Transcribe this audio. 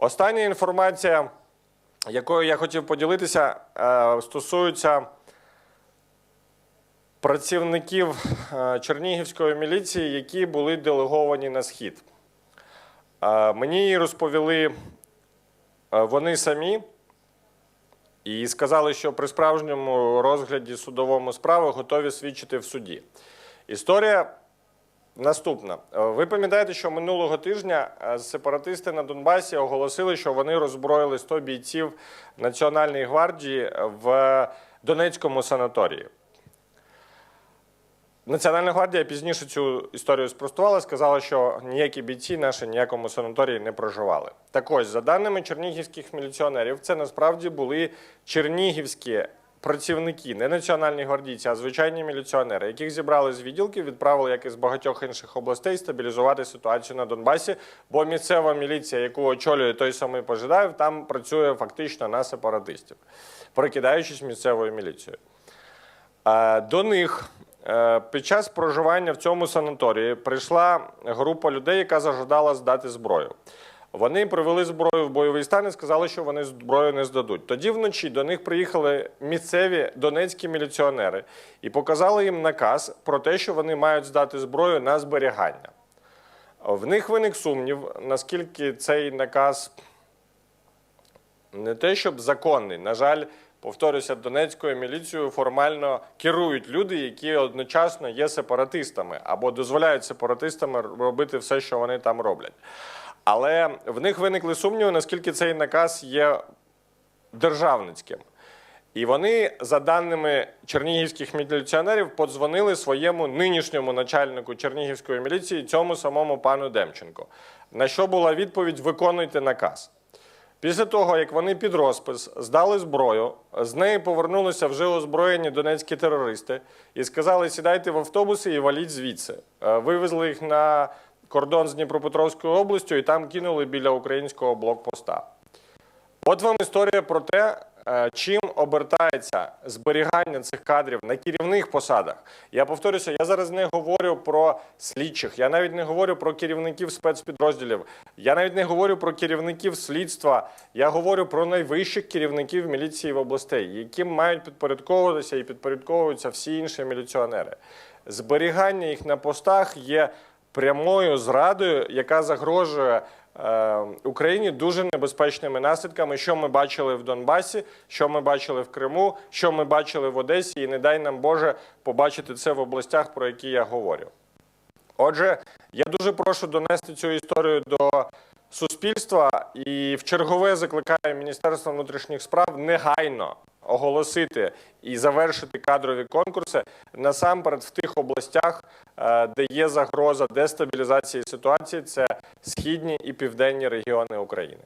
Остання інформація, якою я хотів поділитися, е, стосується працівників е, Чернігівської міліції, які були делеговані на схід. Е, Мені розповіли вони самі і сказали, що при справжньому розгляді судовому справи готові свідчити в суді. Історія наступна. Е, Ви пам'ятаєте, що минулого тижня е, сепаратисти на Донбасі оголосили, що вони роззброїли 100 бійців Національної гвардії в Донецькому санаторії. Національна гвардія пізніше цю історію спростувала, сказала, що ніякі бійці наші ніякому санаторії не проживали. Так ось, за даними чернігівських міліціонерів, це насправді були чернігівські працівники, не національні гвардійці, а звичайні міліціонери, яких зібрали з відділків, відправили, як і з багатьох інших областей, стабілізувати ситуацію на Донбасі. Бо місцева міліція, яку очолює той самий Пожидаєв, там працює фактично на сепаратистів, прикидаючись місцевою міліцією. Е, До них е, під час проживання в цьому санаторії прийшла група людей, яка зажадала здати зброю. Вони привели зброю в бойовий стан і сказали, що вони зброю не здадуть. Тоді вночі до них приїхали місцеві донецькі міліціонери і показали їм наказ про те, що вони мають здати зброю на зберігання. В них виник сумнів, наскільки цей наказ не те, щоб законний. На жаль, повторюся, Донецькою міліцією формально керують люди, які одночасно є сепаратистами або дозволяють сепаратистами робити все, що вони там роблять. Але в них виникли сумніви, наскільки цей наказ є державницьким. І вони, за даними чернігівських міліціонерів, подзвонили своєму нинішньому начальнику Чернігівської міліції, цьому самому пану Демченко. На що була відповідь: виконуйте наказ. Після того, як вони під розпис здали зброю, з неї повернулися вже озброєні донецькі терористи і сказали: сідайте в автобуси і валіть звідси. Е, Вивезли їх на кордон з Дніпропетровською областю і там кинули біля українського блокпоста. От вам історія про те, е, чим обертається зберігання цих кадрів на керівних посадах. Я повторюся, я зараз не говорю про слідчих, я навіть не говорю про керівників спецпідрозділів, я навіть не говорю про керівників слідства. Я говорю про найвищих керівників міліції в областей, яким мають підпорядковуватися і підпорядковуються всі інші міліціонери. Зберігання їх на постах є прямою зрадою, яка загрожує е, Україні дуже небезпечними наслідками, що ми бачили в Донбасі, що ми бачили в Криму, що ми бачили в Одесі, і не дай нам Боже побачити це в областях, про які я говорю. Отже, я дуже прошу донести цю історію до суспільства. І в чергове закликаю Міністерство внутрішніх справ негайно оголосити і завершити кадрові конкурси насамперед в тих областях, е, де є загроза дестабілізації ситуації, це східні і південні регіони України.